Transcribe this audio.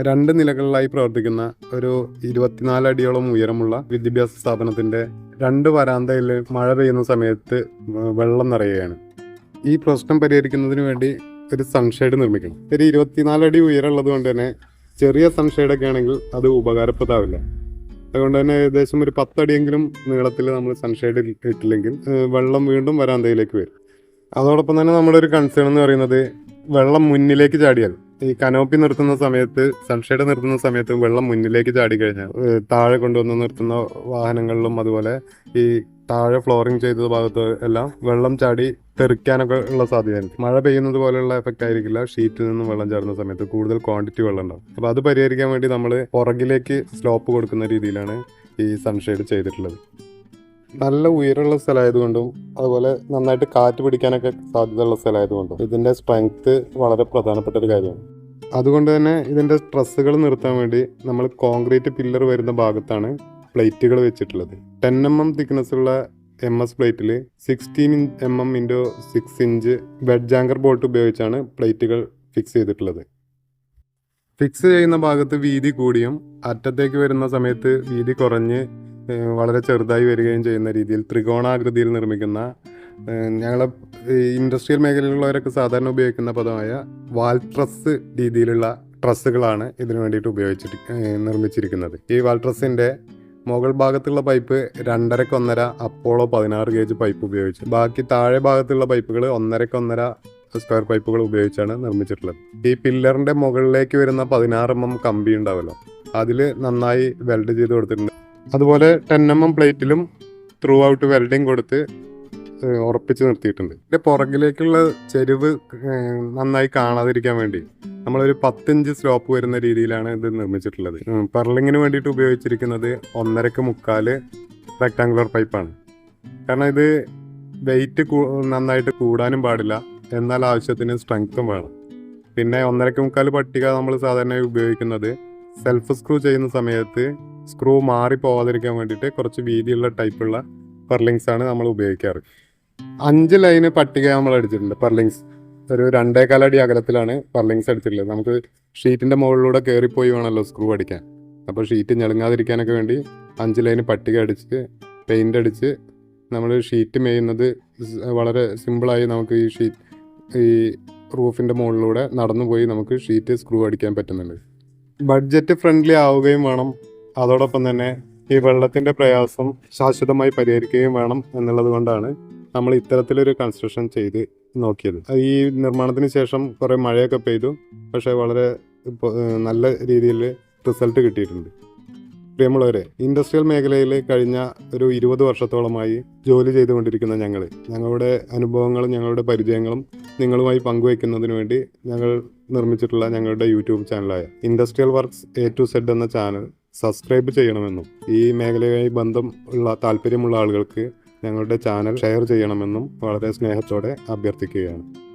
രണ്ട് നിലകളിലായി പ്രവർത്തിക്കുന്ന ഒരു ഇരുപത്തിനാല് അടിയോളം ഉയരമുള്ള വിദ്യാഭ്യാസ സ്ഥാപനത്തിന്റെ രണ്ട് വരാന്തയിൽ മഴ പെയ്യുന്ന സമയത്ത് വെള്ളം നിറയുകയാണ്. ഈ പ്രശ്നം പരിഹരിക്കുന്നതിന് വേണ്ടി ഒരു സൺഷെയ്ഡ് നിർമ്മിക്കണം. ഒരു ഇരുപത്തിനാല് അടി ഉയരമുള്ളത് കൊണ്ട് തന്നെ ചെറിയ സൺഷെയ്ഡ് ഒക്കെ ആണെങ്കിൽ അത് ഉപകാരപ്രദമാവില്ല. അതുകൊണ്ട് തന്നെ ഏകദേശം ഒരു പത്തടിയെങ്കിലും നീളത്തിൽ നമ്മൾ സൺഷെയ്ഡ് ഇട്ടില്ലെങ്കിൽ വെള്ളം വീണ്ടും വരാന്തയിലേക്ക് വരും. അതോടൊപ്പം തന്നെ നമ്മുടെ ഒരു കൺസേൺ എന്ന് പറയുന്നത് വെള്ളം മുന്നിലേക്ക് ചാടിയാൽ. ഈ കനോപ്പി നിർത്തുന്ന സമയത്ത് സൺഷെയ്ഡ് നിർത്തുന്ന സമയത്ത് വെള്ളം മുന്നിലേക്ക് ചാടി കഴിഞ്ഞാൽ താഴെ കൊണ്ടുവന്ന് നിർത്തുന്ന വാഹനങ്ങളിലും അതുപോലെ ഈ താഴെ ഫ്ലോറിങ് ചെയ്ത ഭാഗത്ത് എല്ലാം വെള്ളം ചാടി തെറിക്കാനൊക്കെ ഉള്ള സാധ്യതയുണ്ട്. മഴ പെയ്യുന്നത് പോലെയുള്ള എഫക്റ്റ് ആയിരിക്കില്ല ഷീറ്റിൽ നിന്നും വെള്ളം ചാടുന്ന സമയത്ത് കൂടുതൽ ക്വാണ്ടിറ്റി വെള്ളം ഉണ്ടാവും. അപ്പോൾ അത് പരിഹരിക്കാൻ വേണ്ടി നമ്മൾ പുറകിലേക്ക് സ്ലോപ്പ് കൊടുക്കുന്ന രീതിയിലാണ് ഈ സൺഷെയ്ഡ് ചെയ്തിട്ടുള്ളത്. നല്ല ഉയരമുള്ള സ്ഥലമായതുകൊണ്ടും അതുപോലെ നന്നായിട്ട് കാറ്റ് പിടിക്കാനൊക്കെ സാധ്യതയുള്ള സ്ഥലമായതുകൊണ്ടും ഇതിന്റെ സ്ട്രെങ്ത് വളരെ പ്രധാനപ്പെട്ട ഒരു കാര്യമാണ്. അതുകൊണ്ട് തന്നെ ഇതിന്റെ സ്ട്രെസ്സുകൾ നിർത്താൻ വേണ്ടി നമ്മൾ കോൺക്രീറ്റ് പില്ലർ വരുന്ന ഭാഗത്താണ് പ്ലേറ്റുകൾ വെച്ചിട്ടുള്ളത്. ടെൻ എം എം തിക്നെസ് ഉള്ള എം എസ് പ്ലേറ്റിൽ sixteen M M into six inch bed J anchor bolt ഉപയോഗിച്ചാണ് പ്ലേറ്റുകൾ ഫിക്സ് ചെയ്തിട്ടുള്ളത്. ഫിക്സ് ചെയ്യുന്ന ഭാഗത്ത് വീതി കൂടിയും അറ്റത്തേക്ക് വരുന്ന സമയത്ത് വീതി കുറഞ്ഞ് വളരെ ചെറുതായി വരികയും ചെയ്യുന്ന രീതിയിൽ ത്രികോണാകൃതിയിൽ നിർമ്മിക്കുന്ന ഞങ്ങളെ ഇൻഡസ്ട്രിയൽ മേഖലയിലുള്ളവരൊക്കെ സാധാരണ ഉപയോഗിക്കുന്ന പദമായ വാൾട്രസ് രീതിയിലുള്ള ട്രസ്സുകളാണ് ഇതിനു വേണ്ടിയിട്ട് ഉപയോഗിച്ചിട്ട് നിർമ്മിച്ചിരിക്കുന്നത്. ഈ വാൾട്രസിന്റെ മുകൾ ഭാഗത്തുള്ള പൈപ്പ് രണ്ടരക്ക് ഒന്നര അപ്പോളോ പതിനാറ് ഗേജ് പൈപ്പ് ഉപയോഗിച്ച് ബാക്കി താഴെ ഭാഗത്തുള്ള പൈപ്പുകൾ ഒന്നരക്ക് ഒന്നര സ്ക്വയർ പൈപ്പുകൾ ഉപയോഗിച്ചാണ് നിർമ്മിച്ചിട്ടുള്ളത്. ഈ പില്ലറിന്റെ മുകളിലേക്ക് വരുന്ന പതിനാറ് എം എം കമ്പി ഉണ്ടാവല്ലോ അതിൽ നന്നായി വെൽഡ് ചെയ്ത് കൊടുത്തിട്ടുണ്ട്. അതുപോലെ ടെൻ എം എം പ്ലേറ്റിലും ത്രൂ ഔട്ട് വെൽഡിങ് കൊടുത്ത് ഉറപ്പിച്ച് നിർത്തിയിട്ടുണ്ട്. ഇതിന്റെ പുറകിലേക്കുള്ള ചെരുവ് നന്നായി കാണാതിരിക്കാൻ വേണ്ടി നമ്മളൊരു പത്തിഞ്ച് സ്ലോപ്പ് വരുന്ന രീതിയിലാണ് ഇത് നിർമ്മിച്ചിട്ടുള്ളത്. പെർലിങ്ങിന് വേണ്ടിയിട്ട് ഉപയോഗിച്ചിരിക്കുന്നത് ഒന്നരക്ക് മുക്കാൽ റെക്ടാങ്കുലർ പൈപ്പാണ് കാരണം ഇത് വെയിറ്റ് നന്നായിട്ട് കൂടാനും പാടില്ല. എന്നാൽ ആവശ്യത്തിന് സ്ട്രെങ്ത്തും വേണം. പിന്നെ ഒന്നരക്ക് മുക്കാൽ പട്ടിക നമ്മൾ സാധാരണയായി ഉപയോഗിക്കുന്നത് സെൽഫ് സ്ക്രൂ ചെയ്യുന്ന സമയത്ത് സ്ക്രൂ മാറി പോവാതിരിക്കാൻ വേണ്ടിയിട്ട് കുറച്ച് വീതിയുള്ള ടൈപ്പുള്ള പെർലിങ്സ് ആണ് നമ്മൾ ഉപയോഗിക്കാറ്. അഞ്ച് ലൈന് പട്ടിക നമ്മൾ അടിച്ചിട്ടുണ്ട് പെർലിങ്സ് ഒരു രണ്ടേകാൽ അടി അകലത്തിലാണ് പെർലിങ്സ് അടിച്ചിട്ടുള്ളത്. നമുക്ക് ഷീറ്റിന്റെ മുകളിലൂടെ കയറിപ്പോയി വേണമല്ലോ സ്ക്രൂ അടിക്കാൻ. അപ്പോൾ ഷീറ്റ് ഞെളുങ്ങാതിരിക്കാനൊക്കെ വേണ്ടി അഞ്ച് ലൈന് പട്ടിക അടിച്ച് പെയിന്റ് അടിച്ച് നമ്മൾ ഷീറ്റ് മേയുന്നത് വളരെ സിമ്പിളായി നമുക്ക് ഈ ഷീറ്റ് ഈ റൂഫിന്റെ മുകളിലൂടെ നടന്നു പോയി നമുക്ക് ഷീറ്റ് സ്ക്രൂ അടിക്കാൻ പറ്റുന്നുണ്ട്. ബഡ്ജറ്റ് ഫ്രണ്ട്ലി ആവുകയും വേണം. അതോടൊപ്പം തന്നെ ഈ വെള്ളത്തിന്റെ പ്രയാസം ശാശ്വതമായി പരിഹരിക്കുകയും വേണം എന്നുള്ളത് കൊണ്ടാണ് നമ്മൾ ഇത്തരത്തിലൊരു കൺസ്ട്രക്ഷൻ ചെയ്ത് നോക്കിയത്. ഈ നിർമ്മാണത്തിന് ശേഷം കുറെ മഴയൊക്കെ പെയ്തു. പക്ഷേ വളരെ നല്ല രീതിയിൽ റിസൾട്ട് കിട്ടിയിട്ടുണ്ട്. പ്രിയമുള്ളവരെ ഇൻഡസ്ട്രിയൽ മേഖലയിൽ കഴിഞ്ഞ ഒരു ഇരുപത് വർഷത്തോളമായി ജോലി ചെയ്തുകൊണ്ടിരിക്കുന്ന ഞങ്ങൾ ഞങ്ങളുടെ അനുഭവങ്ങളും ഞങ്ങളുടെ പരിചയങ്ങളും നിങ്ങളുമായി പങ്കുവയ്ക്കുന്നതിന് വേണ്ടി ഞങ്ങൾ നിർമ്മിച്ചിട്ടുള്ള ഞങ്ങളുടെ YouTube ചാനലായ industrial works A to Z എന്ന ചാനൽ സബ്സ്ക്രൈബ് ചെയ്യണമെന്നും ഈ മേഖലയുമായി ബന്ധം ഉള്ള താല്പര്യമുള്ള ആളുകൾക്ക് ഞങ്ങളുടെ ചാനൽ ഷെയർ ചെയ്യണമെന്നും വളരെ സ്നേഹത്തോടെ അഭ്യർത്ഥിക്കുകയാണ്.